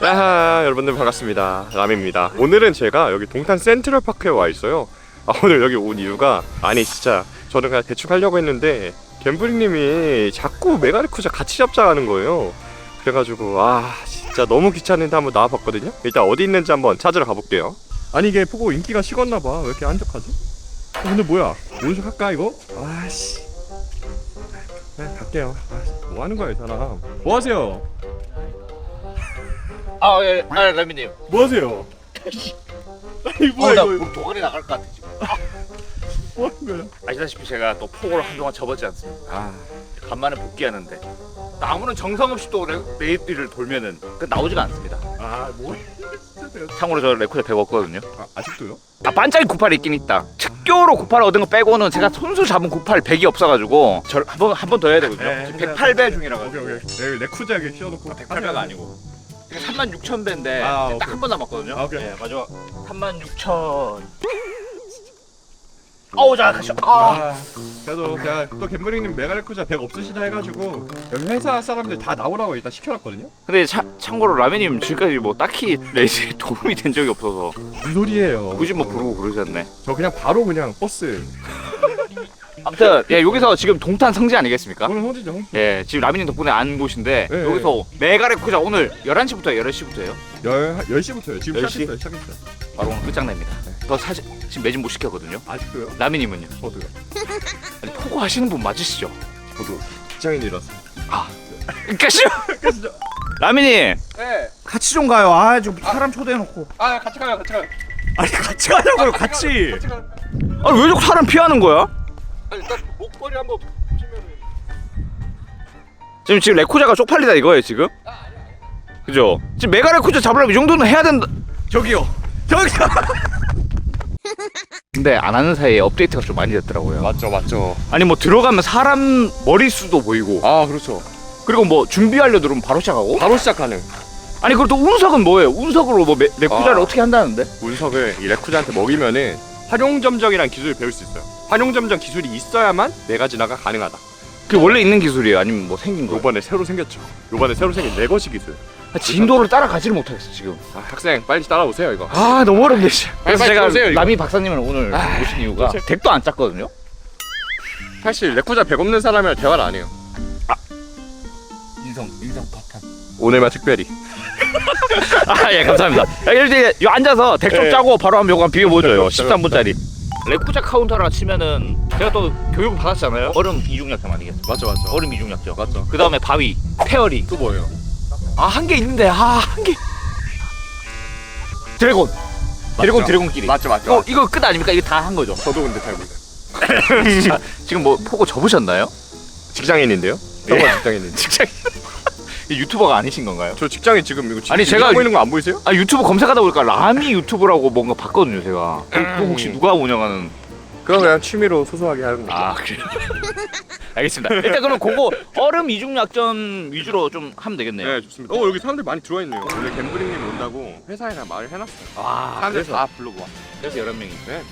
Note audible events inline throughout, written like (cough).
아하 여러분들 반갑습니다. 라미입니다. 오늘은 제가 여기 동탄 센트럴 파크에 와 있어요. 아 오늘 여기 온 이유가 아니 진짜 저는 그냥 대충 하려고 했는데 갬블링님이 자꾸 메가리쿠자 같이 잡자 하는 거예요. 그래가지고 아 진짜 너무 귀찮은데 한번 나와봤거든요? 일단 어디 있는지 한번 찾으러 가볼게요. 아니 이게 보고 인기가 식었나 봐. 왜 이렇게 한적하지? 어, 근데 뭐야? 오른쪽 할까 이거? 아씨. 네 갈게요. 아, 뭐 하는 거야 이 사람? 뭐 하세요? 아, 예, 아, 라미님. 뭐 하세요? (laughs) 아니 어, 뭐야 나 이거 뭐 도가니 나갈 것 같아 지금. (laughs) 뭐 하는 거야? 아시다시피 제가 또 폭우를 한동안 접었지 않습니까? 아 간만에 복귀하는데 나무는 정성 없이 또 레- 레이드를 돌면은 그 나오지가 않습니다. 아, 뭐 진짜? 참고로 저 레코드 100 얻거든요. 아, 아직도요? 아, 반짝이 98 있긴 있다. 특교로 98 얻은 거 빼고는 제가 손수 잡은 98 100이 없어가지고 저 한번 한 번 더 해야 되거든요. 네, 지금 108배 중이라고. 오케이 오케이 여기 레쿠자 여기 씌워놓고 108배가 아니고. 3만 6천 배인데 아, 오케이. 딱한번 남았거든요. 아, 오케이. 네, 마지막 3만 6천. 어우 자 가시죠. 아. 아 그래도 제가 또 갬블링님 메가레쿠자 100 없으시다 해가지고 여기 회사 사람들 다 나오라고 일단 시켜놨거든요 근데 차, 참고로 라면님 지금까지 뭐 딱히 레이스에 (laughs) 도움이 된 적이 없어서 무슨 소리예요 굳이 뭐 부르고 그러셨네. 저 그냥 바로 그냥 버스 아무튼 예 여기서 지금 동탄 성지 아니겠습니까? 오늘 호지죠 예 지금 라면님 덕분에 안 곳인데 네, 여기서 메가레쿠자 오늘 11시부터 8시부터예요. 10, 10시부터요 지금 10시? 시작했어요 시작했어요 바로 오늘 끝장냅니다. 저 사실 지금 매진 못 시켰거든요. 아직도요? 라면님은요? 저도요 아니 포고 하시는 분 맞으시죠? 저도 직장인이라서 가시죠. 라면님 네. 같이 좀 가요. 아 지금 사람 초대해놓고. 아 같이 가요 같이 가요 아니 같이 가자고요 같이. 같이 가요 아니 왜 자꾸 사람 피하는 거야? 아니 일단 목걸이 한번 보시면은 지금 지금 레코자가 쪽팔리다 이거예요 지금? 그죠? 지금 메가 레코자 잡으려면 이 정도는 해야 된다. 저기요 저기요 (laughs) 근데 안 하는 사이에 업데이트가 좀 많이 됐더라고요. 맞죠 맞죠 아니 뭐 들어가면 사람 머리수도 보이고 아 그렇죠 그리고 뭐 준비하려 들으면 바로 시작하고 바로 시작 가능 아니 그리고 또 운석은 뭐예요? 운석으로 뭐 메, 레코자를 아. 어떻게 한다는데? 운석을 이 레쿠자한테 먹이면은 활용 점정이라는 기술을 배울 수 있어요. 활용점정 기술이 있어야만 메가진화가 가능하다. 그게 원래 있는 기술이에요? 아니면 뭐 생긴 거예요? 요번에 새로 생겼죠. 요번에 새로 생긴 레거시 기술. 아, 진도를 따라가지를 못하겠어 지금 아, 학생 빨리 따라오세요 이거. 아 너무 어렵네 씨. 그래서 빨리 제가 들어오세요, 이거. 남이 박사님을 오늘 아, 모신 이유가 그렇지. 덱도 안 짰거든요 사실 레쿠자 100 없는 사람이랑 대화를 안 해요. 인성 인성 파탄 오늘만 특별히. (laughs) 아예 감사합니다 야, 이렇게 이 앉아서 덱 좀 예. 짜고 바로 한번 요거 한번 비벼보죠 진짜 13분짜리 레쿠자 카운터라 치면은 제가 또 교육을 받았잖아요 얼음 이중약점 아니겠어요? 맞죠 맞죠. 얼음 이중약점 맞죠. 그 다음에 바위 페어리 또 뭐예요? 아 한 개 있는데 아 한 개 드래곤 드래곤 드래곤끼리 맞죠 맞죠. 이거 이거 끝 아닙니까? 이거 다 한 거죠 저도 근데 잘 몰라요. 자, (laughs) 지금 뭐 포고 접으셨나요? 직장인인데요? 예. 저가 직장인인데. (laughs) 직장 유튜버가 아니신 건가요? 저 직장인 지금 이거 아니, 제가- 하고 있는 거 안 보이세요? 아 유튜브 검색하다 보니까 라미 유튜브라고 뭔가 봤거든요 제가 그, 그거 혹시 누가 운영하는 그거 그냥 취미로 소소하게 하는 거. 아 그래요? (laughs) 알겠습니다 일단 그럼 그거 얼음 이중약전 위주로 좀 하면 되겠네요 네 좋습니다. 어 여기 사람들 많이 들어와 있네요. 원래 갬블링님 온다고 회사에 다 말을 해놨어요. 아 사람들 그래서 다 불러고 와. 그래서 11명이 네.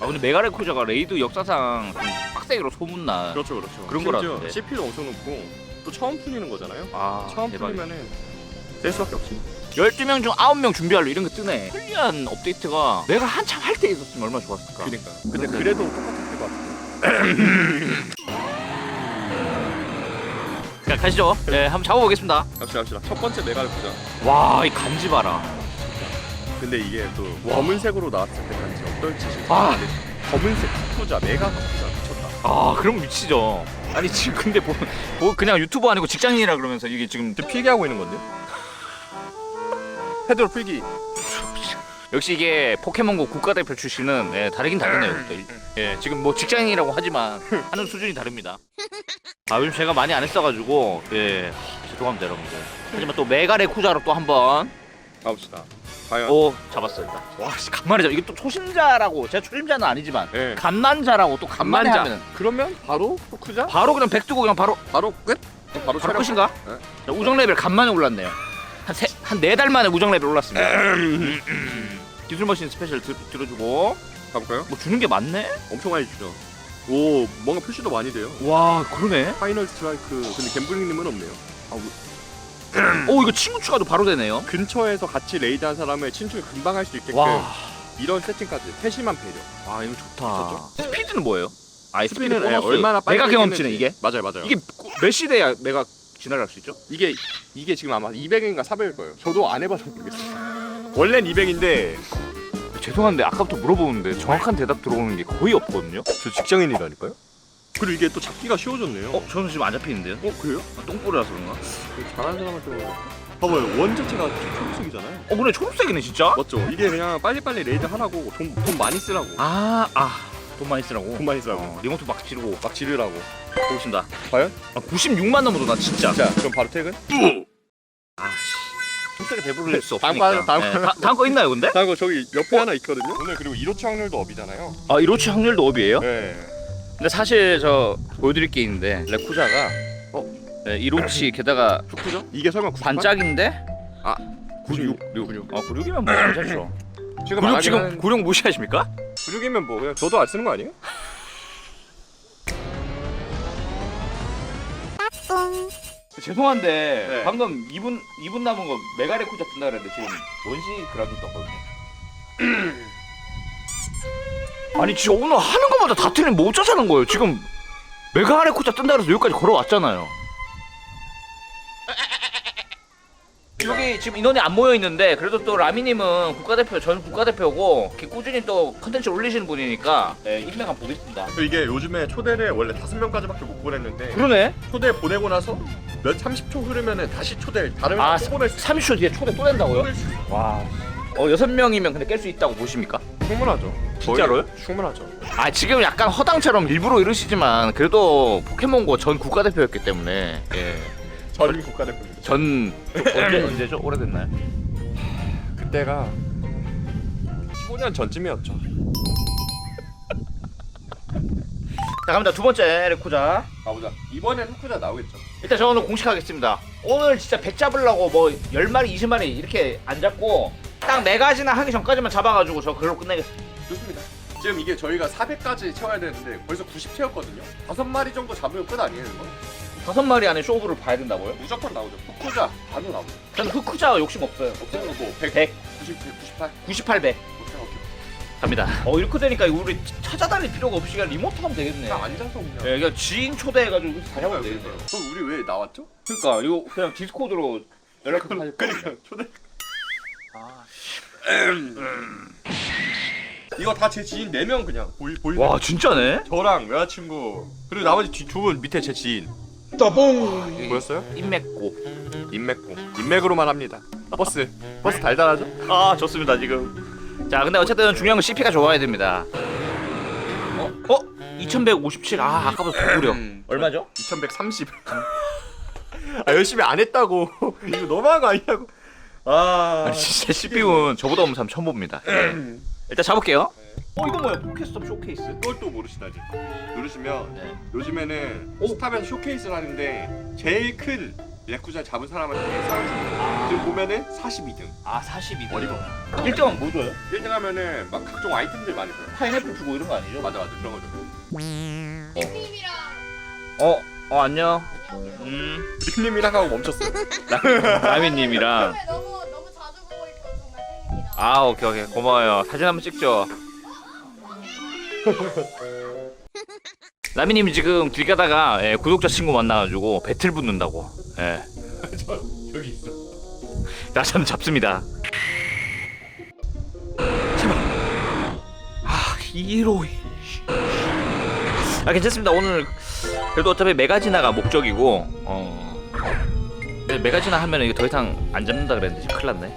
아 근데 메가레코저가 레이드 역사상 좀 빡세기로 소문난 그렇죠 그렇죠. 그런 심지어 거라던데. CP도 엄청 높고 또 처음 풀리는 거잖아요. 아 처음 대박 풀리면은 셀 수밖에 없습니다. 12명 중 9명 준비하려 이런 거 뜨네 편리한 업데이트가 내가 한참 할 때 있었으면 얼마나 좋았을까 그러니까. 근데 그래서- 그래도 똑같을 것 같아요. (clears throat) 자 가시죠 네 한번 잡아보겠습니다 갑시다 갑시다. 첫 번째 메가를 보자. 와 이 간지 봐라 근데 이게 또 검은색으로 나왔을 때 간지 어떨지. 아. 검은색 카푸자 메가 카푸자 미쳤다. 아 그럼 미치죠 아니 지금 근데 뭐, 뭐 그냥 유튜버 아니고 직장인이라 그러면서 이게 지금 지금 필기하고 있는 건데? 헤드로 필기. 역시 이게 포켓몬고 국가대표 출신은 예, 다르긴 다르네요. 또. 예, 지금 뭐 직장인이라고 하지만 (laughs) 하는 수준이 다릅니다. 아 요즘 제가 많이 안 했어가지고 예 죄송합니다 여러분들. 하지만 또 메가레쿠자로 또 한번 가봅시다. 과연. 오 잡았어요 일단. 와씨 간만에 잡. 이게 또 초심자라고 제가 초심자는 아니지만 네. 간만자라고 또 간만에 간만자. 하면 그러면 바로 포크자? 바로 그냥 백 두고 그냥 바로 바로 끝? 바로, 바로 촬영. 끝인가? 네. 자, 우정 레벨 간만에 올랐네요. 한세한네 달 만에 우정 레벨 올랐습니다. (laughs) 기술 머신 스페셜 들, 들어주고 가볼까요? 뭐 주는 게 많네? 엄청 많이 주죠. 오, 뭔가 표시도 많이 돼요. 와 그러네. 파이널 스트라이크. 근데 갬블링님은 없네요. 오 이거 친구 추가도 바로 되네요. 근처에서 같이 레이드한 사람을 친추를 금방 할 수 있게끔 와, 이런 세팅까지 세심한 배려. 와 이거 좋다. 스피드는 뭐예요? 아 스피드는 보너스. 예, 얼마나 빨리 메가 경험치는 뛰는지. 이게 맞아요 맞아요. 이게 몇 시대야 메가 지나갈 수 있죠? 이게 이게 지금 아마 200인가 400일 거예요. 저도 안 해봐서 모르겠어요. 원래는 200인데 죄송한데 아까부터 물어보는데 정확한 대답 들어오는 게 거의 없거든요. 저 직장인이라니까요. 그리고 이게 또 잡기가 쉬워졌네요. 어 저는 지금 안 잡히는데요? 어 그래요? 아, 똥꼬리라서 그런가? 잘하는 사람한테 봐봐요 원 자체가 초록색이잖아요. 어 근데 초록색이네 진짜? 맞죠? 이게 그냥 빨리빨리 레이드 하라고 돈, 돈 많이 쓰라고 아, 아, 돈 많이 쓰라고. 돈 많이 쓰라고 어, 리모트 막 지르고 막 지르라고 보신다. 과연? 아, 96만 넘어도 나 진짜. 자 그럼 바로 퇴근? 아, 씨. 솔직히 배부를 수 다음 없으니까. 거, 다음 네, 거. 다, 다음 거 있나요, 근데? 다음 거 저기 옆에 하나 있거든요 오늘 그리고 1호치 확률도 업이잖아요 아, 이로치 확률도 업이에요? 네 근데 사실 저 보여드릴 게 있는데 레쿠자가 어, 네, 이로치 (clears throat) 게다가 좋죠? 이게 설마 98? 반짝인데? 아, 96, 96. 96. 아, 96이면 뭐 괜찮죠. (clears throat) 지금 96안 지금 하긴 96 무시하십니까? 96이면 뭐 그냥 저도 안 쓰는 거 아니에요? 죄송한데 네. 방금 2분 2분 남은 거 메가 레쿠자 뜬다 그랬는데 지금 원시 그라도 떴거든요. 아니 진짜 오늘 하는 거마다 다 틀리면 못 짜자는 거예요. 지금 메가 레쿠자 뜬다 그래서 여기까지 걸어왔잖아요. 여기 지금 인원이 안 모여 있는데 그래도 또 라미님은 국가대표 전 국가대표고 이렇게 꾸준히 또 컨텐츠 올리시는 분이니까 네, 인맥 한번 보겠습니다. 그 이게 요즘에 초대를 원래 다섯 명까지밖에 못 보냈는데 그러네. 초대 보내고 나서 몇 30초 흐르면은 다시 초대 다른 아 또 보낼 수 30초 뒤에 초대 또 낸다고요? 보낼 수 있어요. 와. 어 여섯 명이면 근데 깰 수 있다고 보십니까? 충분하죠 진짜로요? 충분하죠 아 지금 약간 허당처럼 일부러 이러시지만 그래도 포켓몬고 전 국가대표였기 때문에 예. 전 국가대표입니다 전 언제 (laughs) 언제죠? 오래됐나요? 그때가 15년 전쯤이었죠 자 갑니다 두 번째 레쿠자 가보자 이번엔 후쿠자 나오겠죠 일단 저 오늘 공식하겠습니다 오늘 진짜 100 잡으려고 뭐 10마리 20마리 이렇게 안 잡고 딱네 가지나 하기 전까지만 잡아가지고 저 그걸로 끝내겠습니다 좋습니다. 지금 이게 저희가 400까지 채워야 되는데 벌써 90 채웠거든요. 다섯 마리 정도 잡으면 끝 아니에요 이거? 다섯 마리 안에 쇼부를 봐야 된다고요? 무조건 나오죠. 후쿠자 바로 나오죠. 저는 흑쿠자 욕심 없어요. 없어요 뭐 100, 100, 90, 198 98, 100 오케이 오케이. 갑니다. 어 이렇게 되니까 우리 찾아다닐 필요가 없이 그냥 리모트 하면 되겠네. 딱 앉아서 그냥. 예, 그냥 지인 초대해가지고 다시 하면 되겠네요. 그럼 우리 왜 나왔죠? 그러니까 이거 그냥 디스코드로 연락을 하실 그러니까 초대 아, 이거 다 제 지인 4명 그냥 보이 보이 와 진짜네? 저랑 여자친구 그리고 나머지 두 분 밑에 제 지인 따봉 뭐였어요? 인맥고 인맥고 인맥으로만 합니다 버스 버스 달달하죠? 아 좋습니다 지금 자 근데 어쨌든 중요한 건 CP가 좋아야 됩니다 어? 어? 2157 아 아까보다 더 구려 음. 얼마죠? 2130. (laughs) 아 열심히 안 했다고. (laughs) 이거 너무한 거 아니냐고. 아. 아니 진짜 CPU는 저보다 없는 사람 처음 봅니다 예. 일단 잡을게요 어 이거 뭐야 포켓스톱 쇼케이스 그걸 또 모르시다니. 누르시면 네. 요즘에는 오. 스탑에서 쇼케이스를 하는데 제일 큰 레쿠자 잡은 사람한테 상을 줍니다. 지금 보면은 42등. 아 42번 어리버. 1등은 뭐 줘요? 1등 하면은 막 각종 아이템들 많이 줘요. 파인애플 주고 이런 거 아니죠? 맞아 맞아 그런 거죠. 님 어, 어 안녕 음 닉님이랑 하고 멈췄어. (laughs) 라미님이랑 너무 아 오케이 오케이. 고마워요. 사진 한번 찍죠. (laughs) 라미님이 지금 길 가다가 예, 구독자 친구 만나가지고 배틀 붙는다고. 예. (laughs) 여기 있어. 나참 잡습니다. 제발. 아 히로이. 아 괜찮습니다. 오늘 그래도 어차피 메가지나가 목적이고 어. 메가지나 하면 이게 더 이상 안 잡는다 그랬는데 지금 큰일 났네. 하,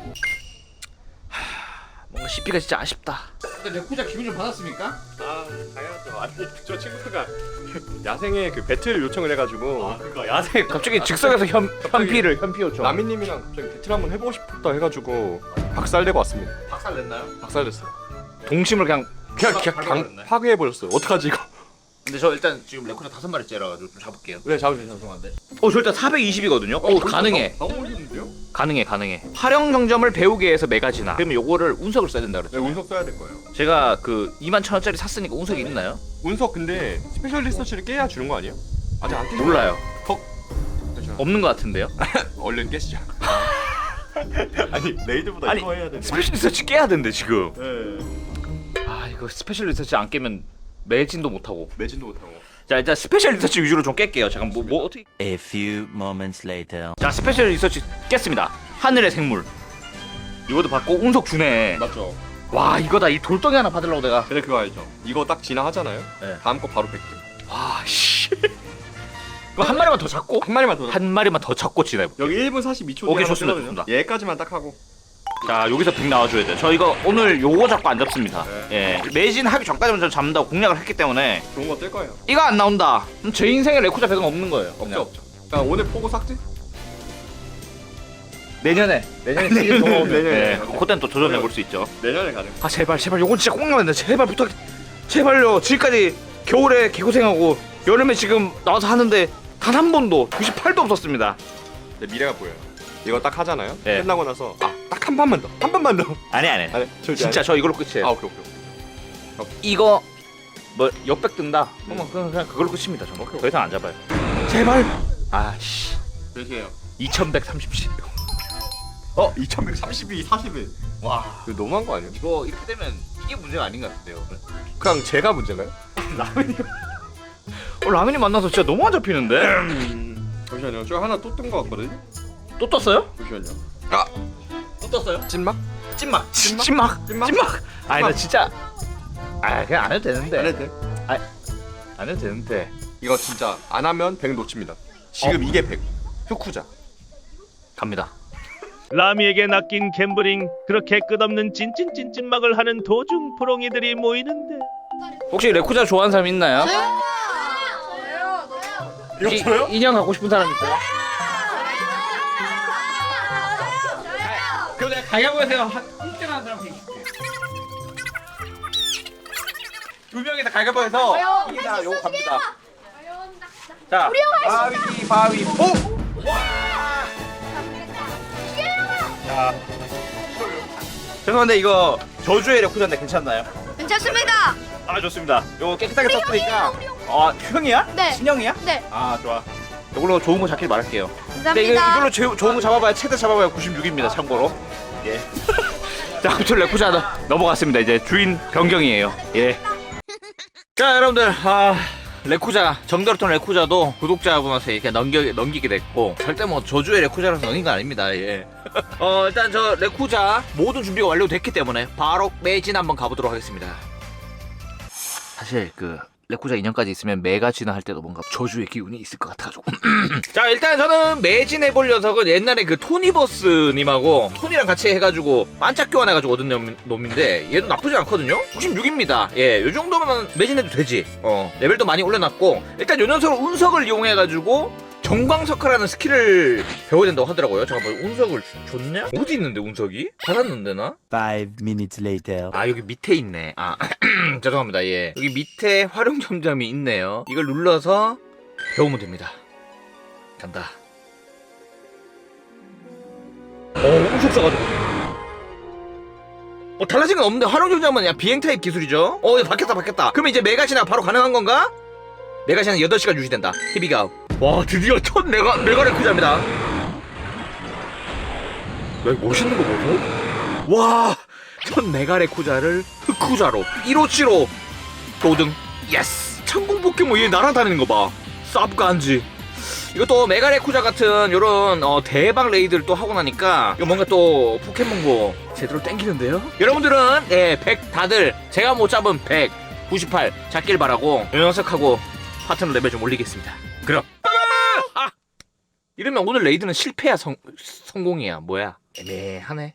뭔가 CP가 진짜 아쉽다 근데 레쿠자 기분 좀 받았습니까? 아 당연하죠. 아니 저 친구가 야생에 그 배틀 요청을 해가지고 그니까 야생 갑자기 즉석에서 현, 현피를 현피 요청 라미님이랑 갑자기 배틀 한번 해보고 싶다 해가지고 박살내고 왔습니다. 박살 냈나요? 박살냈어요. 동심을 그냥 그냥 사- 그냥 강. 파괴해버렸어요. 어떡하지 이거? 근데 저 일단 지금 레쿠자 다섯 마리 째라 가지고 좀 잡을게요 네 잡으세요. 죄송한데. 어, 저 일단 420이거든요. 어, 가능해. 너무? 가능해, 가능해. 활용 정점을 배우기 위해서 메가지나. 그러면 요거를 운석을 써야 된다 네 그랬죠. 운석 써야 될 거예요. 제가 그 2만 천 원짜리 샀으니까 운석이 있나요? 운석 근데 스페셜 리서치를 깨야 주는 거 아니에요? 아직 안 깨. 몰라요. 잠시만. (laughs) 없는 것 같은데요? (laughs) 얼른 깨시죠. (laughs) 아니 레이드보다 아니, 이거 해야 되네. 스페셜 리서치 깨야 되는데 지금. 네. 아 이거 스페셜 리서치 안 깨면 매진도 못 하고. 매진도 못하고. 자 일단 스페셜 리서치 위주로 좀 깰게요. 잠깐 뭐, 뭐 어떻게? A few moments later. 자 스페셜 리서치 깼습니다. 하늘의 생물. 이것도 받고 운석 주네. 맞죠. 와 이거다 이 돌덩이 하나 받으려고 내가. 근데 그거 알죠? 이거 딱 지나하잖아요. 네. 다음 거 바로 100등. 와 씨. 그럼 한 마리만 더 잡고 한 마리만 더. 한 마리만 더 잡고 지내. 여기 1분 42초. 오케이, 좋습니다, 좋습니다. 얘까지만 딱 하고. 자 여기서 빅 나와줘야 돼. 저 이거 오늘 요거 잡고 안 잡습니다. 네. 예 매진 하기 전까지만 저 잡는다고 공략을 했기 때문에 좋은 거 뜰 거예요. 이거 안 나온다. 그럼 제 인생에 레코자 백은 없는 거예요. 없죠 없죠. 자 오늘 포고 삭제? 내년에 내년에 시즌 돌아오면 (laughs) 내년에. 네, 그때는 또 도전해 볼 수 있죠. 내년에 가능. 아 제발 제발 요건 진짜 꼭 돼. 제발 부탁. 제발요. 지금까지 겨울에 개고생하고 여름에 지금 나와서 하는데 단 한 번도 98도 없었습니다. 내 미래가 보여요. 이거 딱 하잖아요. 네. 끝나고 나서 아딱 한 판만 더. 한 판만 더. 아니 아니. 아니 절대 진짜 저 이걸로 끝이에요. 아 오케이 오케이. 이거 뭐 역백 뜬다. 그러면 그냥, 그냥 그걸로 끝입니다. 저는 오케이, 더 이상 안 잡아요. 제발. 아씨. 몇이에요? 2130. 어 2132, 41. 와. 이거 너무한 거 아니에요? 이거 이렇게 되면 이게 문제가 아닌 것 같은데요. 그냥 제가 문제인가요? (laughs) 라면이. 어, 라면이 만나서 진짜 너무 안 잡히는데. (clears throat) 잠시만요. 저 하나 또 뜬 거 같거든요. 또 떴어요? 잠시만요. 또 떴어요? 찐막? 찐막. 찐막? 찐막. 찐막? 찐막. 아니 나 찐막. 진짜. 아 그냥 안 해도 되는데. 안 해도 돼? 안 해도 되는데. 이거 진짜 안 하면 100 놓칩니다. 지금 이게 100. 흑후자. 갑니다. 라미에게 낚인 갬블링 그렇게 끝없는 찐찐찐찐막을 하는 도중 프롱이들이 모이는데 혹시 레쿠자 좋아하는 사람 있나요? 저요. 저요. 혹시 인형 갖고 싶은 사람 있어요? 가 가위바위보에서 1등하는 사람 되게 두 명이서 가위바위보해서 과연 이기다 요거 갑니다. 자, 가위바위보. 자, 죄송한데 이거 저주의 레쿠자인데 괜찮나요? 괜찮습니다. 아 좋습니다. 요거 깨끗하게 썼으니까. 아 형이야? 네. 신형이야? 네. 아 좋아. 이걸로 좋은 거 잡길. 근데 이거, 감사합니다. 이걸로 제, 좋은 거 잡아봐야 최대 잡아봐야 96입니다. 참고로. 예. (laughs) 자, 레쿠자 너- 넘어갔습니다. 이제 주인 변경이에요. 예. 자, 여러분들, 아 레쿠자 정다르톤 레쿠자도 구독자분한테 이렇게 넘겨 넘기게 됐고 절대 뭐 저주의 레쿠자라서 넘긴 건 아닙니다. 예. (laughs) 어 일단 저 레쿠자 모든 준비가 완료됐기 때문에 바로 매진 한번 가보도록 하겠습니다. 사실 그 레쿠자 인형까지 있으면 메가진화 할 때도 뭔가 저주의 기운이 있을 것 같아가지고. (clears throat) 자 일단 저는 매진해볼 녀석은 옛날에 그 토니버스님하고 토니랑 같이 해가지고 반짝 교환해가지고 얻은 놈, 놈인데 얘도 나쁘지 않거든요? 96입니다. 예요 정도면 매진해도 되지. 어 레벨도 많이 올려놨고 일단 요 녀석은 운석을 이용해가지고 정광석화라는 스킬을 배워야 된다고 하더라고요. 잠깐만 운석을 주- 줬냐? 어디 있는데 운석이? 받았는데 나? Five minutes later. 아 여기 밑에 있네. 아 (clears throat) (clears throat) 죄송합니다. 예. 여기 밑에 활용 점점이 있네요. 이걸 눌러서 배우면 됩니다. 간다. 어 엄청 싸가지고 어 달라진 건 없는데 활용 점점은 그냥 비행 타입 기술이죠? 어 이제 바뀌었다 바뀌었다. 그러면 이제 메가시나 바로 가능한 건가? 메가시는 8시간 유지된다. 히비가 와 드디어 첫 메가 메가레쿠자입니다. 야 이거 멋있는 거 보소? 와첫 메가레 쿠자를 흑쿠자로 1호치로 도등. 예스! 천공 포켓몬 얘 날아다니는 거봐. 쌉간지. 이것도 메가레쿠자 같은 요런 어, 대박 레이드를 또 하고 나니까 뭔가 또 포켓몬고 제대로 땡기는데요? 여러분들은 예, 100 다들. 제가 못 잡은 100 98 잡길 바라고 요 녀석하고 파트너 레벨 좀 올리겠습니다. 그럼. 아! 이러면 오늘 레이드는 실패야 성, 성공이야. 뭐야? 애매하네